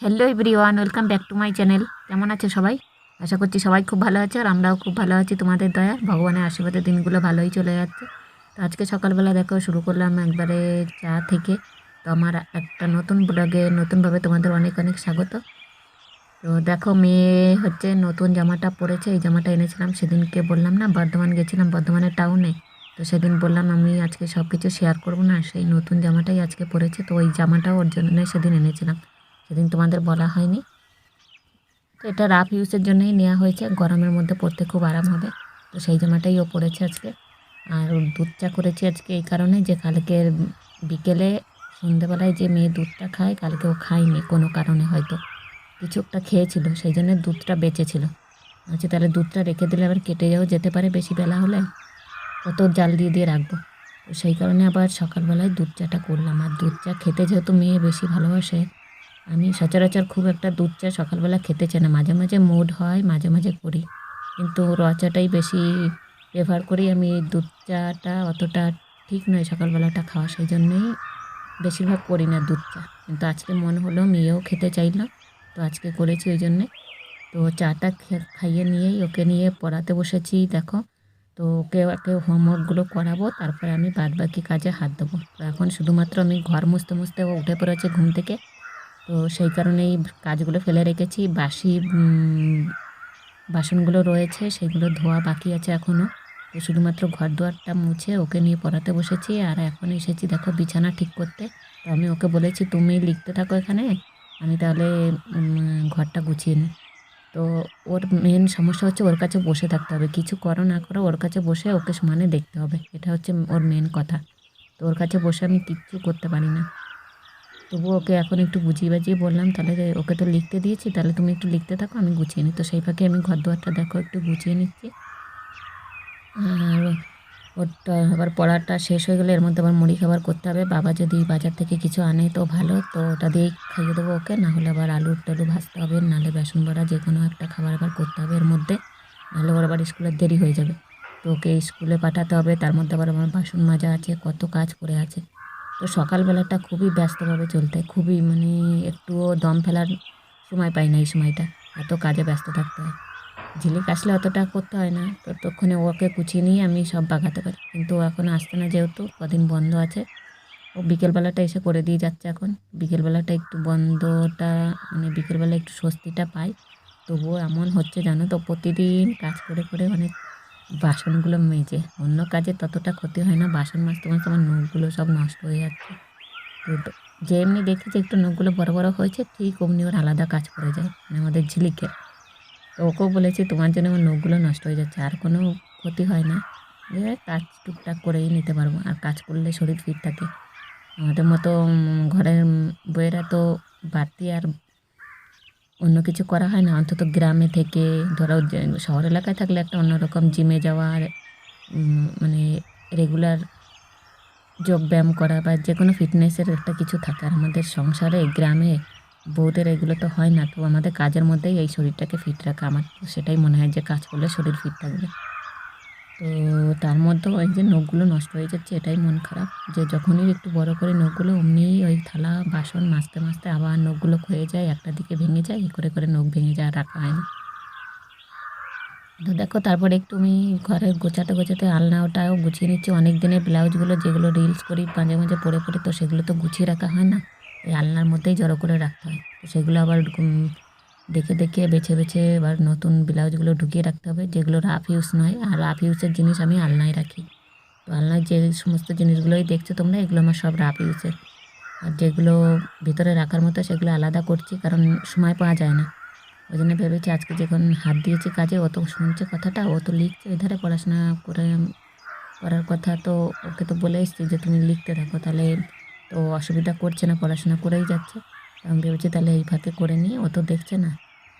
Hello everyone welcome back to my channel কেমন আছে সবাই? আশা করছি সবাই খুব ভালো আছে আর আমরাও খুব ভালো আছি, তোমাদের দয়া ভগবানের আশীর্বাদে দিনগুলো ভালোই চলে যাচ্ছে। তো আজকে সকালবেলা দেখো, শুরু করলাম একবারে চা থেকে। তো আমার একটা নতুন ব্লগে নতুনভাবে তোমাদের অনেক অনেক স্বাগত। তো দেখো, মেয়ে হচ্ছে নতুন জামাটা পরেছে, এই জামাটা এনেছিলাম, সেদিনকে বললাম না, বর্ধমান গেছিলাম, বর্ধমানের টাউনে তো সেদিন বললাম, আমি আজকে সব কিছু শেয়ার করব না, সেই নতুন জামাটাই আজকে পরেছে। তো ওই জামাটাও ওর জন্য সেদিন এনেছিলাম। সেদিন তোমাদের বলা হয়নি। তো এটা রাফ ইউজের জন্যই নেওয়া হয়েছে। গরমের মধ্যে পরতে খুব আরাম হবে। তো সেই জামাটাই ও পরেছে আজকে। আর দুধ চা করেছি আজকে এই কারণে যে কালকে বিকেলে সন্ধেবেলায় যে মেয়ে দুধটা খায়, কালকে ও খায়নি কোনো কারণে হয়তো। কিছু একটা খেয়েছিল, সেই জন্য দুধটা বেঁচেছিল। আচ্ছা তাহলে দুধটা রেখে দিলে আবার কেটে যাও যেতে পারে বেশি বেলা হলে। কত জাল দিয়ে দিয়ে রাখব। তো সেই কারণে আবার সকালবেলায় দুধ চাটা করলাম। আর দুধ চা খেতে যেহেতু মেয়ে বেশি ভালোবাসে আমি সচরাচর খুব একটা দুধ চা সকালবেলা খেতে চাই না। মাঝে মাঝে মুড হয়, মাঝে মাঝে করি। কিন্তু র চাটাই বেশি প্রেফার করি আমি। দুধ চাটা অতটা ঠিক নয় সকালবেলাটা খাওয়া, সেই জন্যই বেশিরভাগ করি না দুধ চা। কিন্তু আজকে মন হলো মেয়েও খেতে চাইলো তো আজকে করেছি ওই জন্যে। তো চাটা খাইয়ে নিয়েই ওকে নিয়ে পড়াতে বসেছি, দেখো। তো ওকে ওকে হোমওয়ার্কগুলো করাবো, তারপরে আমি বাদ বাকি কাজে হাত দেবো। তো এখন শুধুমাত্র আমি ঘর মুছতে মুছতে উঠে পড়েছে ঘুম থেকে। তো সেই কারণেই কাজগুলো ফেলে রেখেছি। বাসি বাসনগুলো রয়েছে, সেগুলো ধোয়া বাকি আছে এখনও তো শুধুমাত্র ঘর দুয়ারটা মুছে ওকে নিয়ে পড়াতে বসেছি আর এখন এসেছি দেখো বিছানা ঠিক করতে। তো আমি ওকে বলেছি, তুমি লিখতে থাকো এখানে, আমি তাহলে ঘরটা গুছিয়ে নিই। তো ওর মেন সমস্যা হচ্ছে ওর কাছে বসে থাকতে হবে। কিছু করো না করো, ওর কাছে বসে ওকে সমানে দেখতে হবে। এটা হচ্ছে ওর মেন কথা। তো ওর কাছে বসে আমি কিচ্ছু করতে পারি না। তবু ওকে এখন একটু বুঝিয়ে বাজিয়ে বললাম, তাহলে ওকে তো লিখতে দিয়েছি, তাহলে তুমি একটু লিখতে থাকো, আমি গুছিয়ে নিই তো সেই ফাঁকে আমি ঘর দুয়ারটা দেখো, একটু গুছিয়ে নিচ্ছি। আর ওরটা আবার পড়াটা শেষ হয়ে গেলে এর মধ্যে আবার মুড়ি খাবার করতে হবে। বাবা যদি বাজার থেকে কিছু আনে তো ভালো, তো ওটা দিয়েই খাইয়ে দেবো ওকে। না হলে আবার আলু টালু ভাজতে হবে, নাহলে বেসন বড়া যে কোনো একটা খাবার আবার করতে হবে এর মধ্যে। নাহলে ওর আবার স্কুলের দেরি হয়ে যাবে। তো ওকে স্কুলে পাঠাতে হবে, তার মধ্যে আবার আমার বাসন মাজা আছে, কত কাজ করে আছে। তো সকালবেলাটা খুবই ব্যস্তভাবে চলতে খুবই মানে একটুও দম ফেলার সময় পাই না এই সময়টা। এত কাজে ব্যস্ত থাকতে হয়। ঝিলিক আসলে অতটা করতে হয় না। ততক্ষণে ওকে কুচিয়ে নিয়ে আমি সব বাগাতে পারি। কিন্তু ও এখন আসতে না যেহেতু, কদিন বন্ধ আছে। ও বিকেলবেলাটা এসে করে দিয়ে যাচ্ছে এখন। বিকেলবেলাটা একটু বন্ধটা মানে বিকেলবেলা একটু স্বস্তিটা পাই তবুও এমন হচ্ছে জানো তো, প্রতিদিন কাজ করে করে অনেক বাসনগুলো মেজে। অন্য কাজে ততটা ক্ষতি হয় না বাসন মাজতে মাজতে আমার নখগুলো সব নষ্ট হয়ে যাচ্ছে। তো যে এমনি দেখি যে একটু নখগুলো বড় বড় হয়েছে ঠিক অমনি ওর আলাদা কাজ করে যায় মানে আমাদের ঝিলিকের। তো ওকেও বলেছি তোমার জন্য আমার নখগুলো নষ্ট হয়ে যাচ্ছে আর কোনো ক্ষতি হয় না। যে কাজ টুকটাক করেই নিতে পারব আর কাজ করলে শরীর ফিট থাকে। আমাদের মতো ঘরের উম, বউয়েরা তো বাড়তি আর অন্য কিছু করা হয় না। অন্তত গ্রামে থেকে ধরো শহর এলাকায় থাকলে একটা অন্যরকম জিমে যাওয়ার মানে রেগুলার যোগ ব্যায়াম করা বা যে কোনো ফিটনেসের একটা কিছু থাকে। আর আমাদের সংসারে, গ্রামে বউদের এগুলো তো হয় না। তো আমাদের কাজের মধ্যেই এই শরীরটাকে ফিট রাখা। আমার সেটাই মনে হয় যে কাজ করলে শরীর ফিট থাকবে। তো তার মধ্যেও ওই যে নখগুলো নষ্ট হয়ে যাচ্ছে, এটাই মন খারাপ। যে যখনই একটু বড় করে নখগুলো, অমনি ওই থালা, বাসন মাজতে মাজতে আবার নখগুলো ক্ষয়ে যায়, একটা দিকে ভেঙে যায়, এই করে করে নখ ভেঙে যায় রাখা হয় না। তো দেখো, তারপরে একটু আমি ঘরে গোছাতে গোছাতে আলনা ওটাও গুছিয়ে নিচ্ছি। অনেক দিনের ব্লাউজগুলো যেগুলো রিলস করি, মাঝে মাঝে পরে পরে, তো সেগুলো তো গুছিয়ে রাখা হয় না। এই আলনার মধ্যেই জড়ো করে রাখতে হয়। তো সেগুলো আবার দেখে দেখে, বেছে বেছে এবার নতুন ব্লাউজগুলো ঢুকিয়ে রাখতে হবে, যেগুলো রাফ ইউজ নয়। আর রাফ ইউজের জিনিস আমি আলনায় রাখি। তো আলনায় যে সমস্ত জিনিসগুলোই দেখছ তোমরা, এগুলো আমার সব রাফ ইউজের আর যেগুলো ভিতরে রাখার মতো, সেগুলো আলাদা করছি, কারণ সময় পাওয়া যায় না। ওই জন্য ভেবেছি আজকে যখন হাত দিয়েছি কাজে, ও তো শুনছে কথাটা, ও তো লিখছে ওই ধারে পড়াশোনা করে করার কথা তো ওকে তো বলে এসছি যে তুমি লিখতে থাকো, তাহলে তো অসুবিধা করছে না, পড়াশোনা করেই যাচ্ছে। আমি ভেবেছি তাহলে এই ফাঁকে করে নিয়ে ও তো দেখছে না।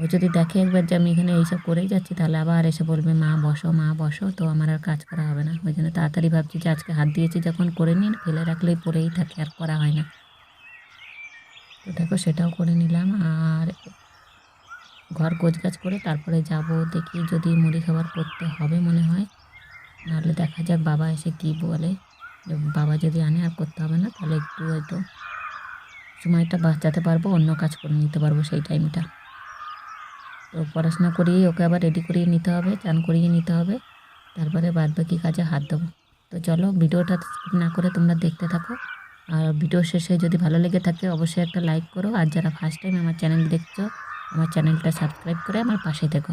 ও যদি দেখে একবার যে আমি এখানে এইসব করেই যাচ্ছি, তাহলে আবার এসে বলবে, মা, বসো মা, বসো, তো আমার আর কাজ করা হবে না। ওই জন্য তাড়াতাড়ি ভাবছি যে আজকে হাত দিয়েছি যখন করে নিন, ফেলে রাখলেই পরেই থাকে, আর করা হয় না। তো দেখো, সেটাও করে নিলাম, আর ঘর গোছগাছ করে তারপরে যাব দেখি যদি মুড়ি খাবার করতে হবে মনে হয়। নাহলে দেখা যাক বাবা এসে কি বলে। বাবা যদি আনে আর করতে হবে না, তাহলে একটু হয়তো সময়টা বাঁচাতে পারব, অন্য কাজ করে নিতে পারব সেই টাইমটা। তো পড়াশোনা করিয়ে ওকে আবার রেডি করিয়ে নিতে হবে, চান করিয়ে নিতে হবে। তারপরে বাদ বাকি কাজে হাত দেবো। তো চলো ভিডিওটা না করে তোমরা দেখতে থাকো। আর ভিডিও শেষে যদি ভালো লেগে থাকে অবশ্যই একটা লাইক করো। আর যারা ফার্স্ট টাইম আমার চ্যানেল দেখছ, আমার চ্যানেলটা সাবস্ক্রাইব করে আমার পাশে থেকো।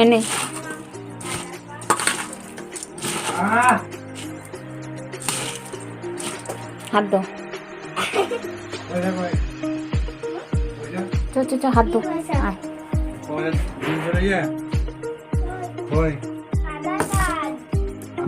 এনে! হাত দো চ চ হাত দো আয়।